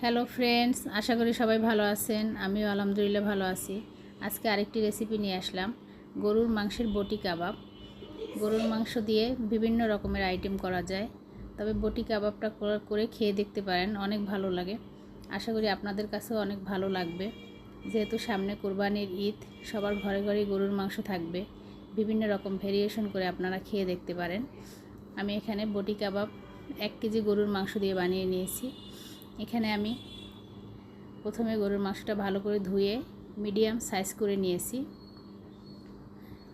Hello friends আশা করি সবাই ভালো আছেন। আমিও আলহামদুলিল্লাহ ভালো আছি। আজকে আরেকটি রেসিপি নিয়ে আসলাম। গরুর মাংসের বটি কাবাব। গরুর মাংস দিয়ে বিভিন্ন রকমের আইটেম করা যায়। তবে বটি কাবাবটা করা- খেয়ে দেখতে পারেন। অনেক ভালো লাগে। আশা করি আপনাদের কাছেও অনেক ভালো লাগবে। যেহেতু সামনে কোরবানির ঈদ, সবার ঘরে ঘরে গরুর মাংস থাকবে। বিভিন্ন রকম ভেরিয়েশন করে আপনারা খেয়ে দেখতে পারেন। আমি এখানে বটি কাবাব এক কেজি গরুর মাংস দিয়ে বানিয়ে নিয়েছি। এখানে আমি প্রথমে গরুর মাংসটা ভালো করে ধুয়ে মিডিয়াম সাইজ করে নিয়েছি।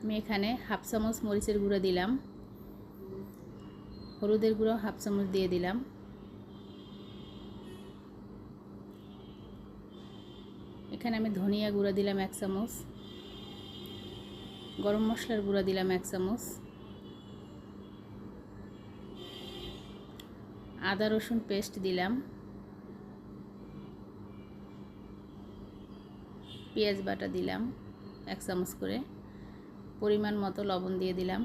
আমি এখানে হাফ চামচ মরিচের গুঁড়ো দিলাম। হলুদের গুঁড়ো হাফ চামচ দিয়ে দিলাম। এখানে আমি ধনিয়া গুঁড়ো দিলাম এক চামচ। গরম মশলার গুঁড়ো দিলাম এক চামচ। আদা রসুন পেস্ট দিলাম। পেঁয়াজ বাটা দিলাম এক চামচ করে। পরিমাণ মতো লবণ দিয়ে দিলাম।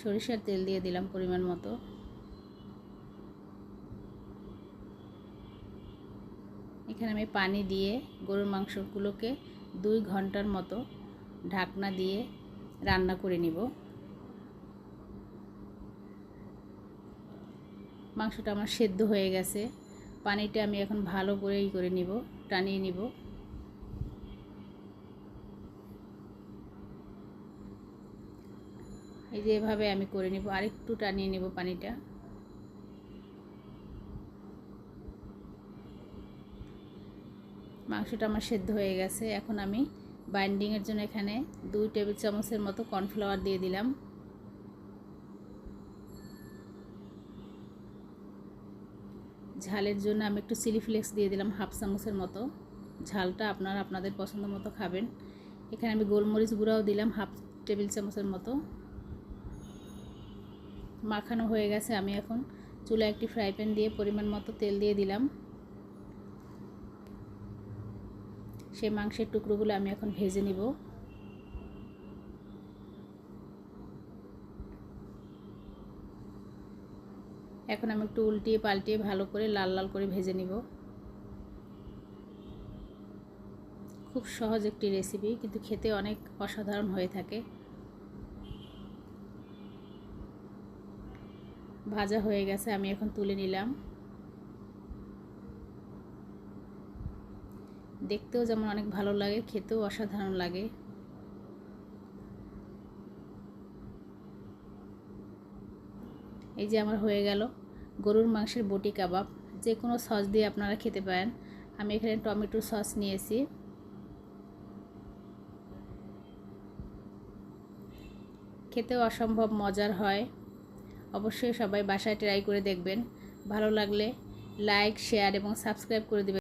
সরিষার তেল দিয়ে দিলাম পরিমাণ মতো। এখানে আমি পানি দিয়ে গরুর মাংসগুলোকে দুই ঘণ্টার মতো ঢাকনা দিয়ে রান্না করে নিব। মাংসটা আমার সেদ্ধ হয়ে গেছে। পানিটা আমি এখন ভালো করে ই করে নিব, টানিয়ে নিব। এই যে এভাবে আমি করে নিব, আরেকটু টানিয়ে নিব পানিটা। মাংসটা আমার সেদ্ধ হয়ে গেছে। এখন আমি বাইন্ডিংয়ের জন্য এখানে দুই টেবিল চামচের মতো কর্নফ্লাওয়ার দিয়ে দিলাম। ঝালের জন্য আমি একটু চিলি ফ্লেক্স দিয়ে দিলাম হাফ চামচের মতো। ঝালটা আপনারা আপনাদের পছন্দ মতো খাবেন। এখানে আমি গোলমরিচ গুঁড়াও দিলাম হাফ টেবিল চামচের মতো। মাখানো হয়ে গেছে, আমি এখন চুলা একটি ফ্রাই প্যান দিয়ে পরিমাণ মতো তেল দিয়ে দিলাম। সেই মাংসের টুকরোগুলো আমি এখন ভেজে নিব। এখন আমি একটু উল্টিয়ে পাল্টিয়ে ভালো করে লাল লাল করে ভেজে নিব। খুব সহজ একটি রেসিপি কিন্তু খেতে অনেক অসাধারণ হয়ে থাকে। ভাজা হয়ে গেছে, আমি এখন তুলে নিলাম। দেখতেও যেমন অনেক ভালো লাগে, খেতেও অসাধারণ লাগে। এই যে আমার হয়ে গেল গরুর মাংসের বটি কাবাব। যে কোনো সস দিয়ে আপনারা খেতে পারেন। আমি এখানে টমেটো সস নিয়েছি। খেতেও অসম্ভব মজার হয়। অবশ্যই সবাই বাসায় ট্রাই করে দেখবেন। ভালো লাগলে লাইক, শেয়ার এবং সাবস্ক্রাইব করে দেবেন।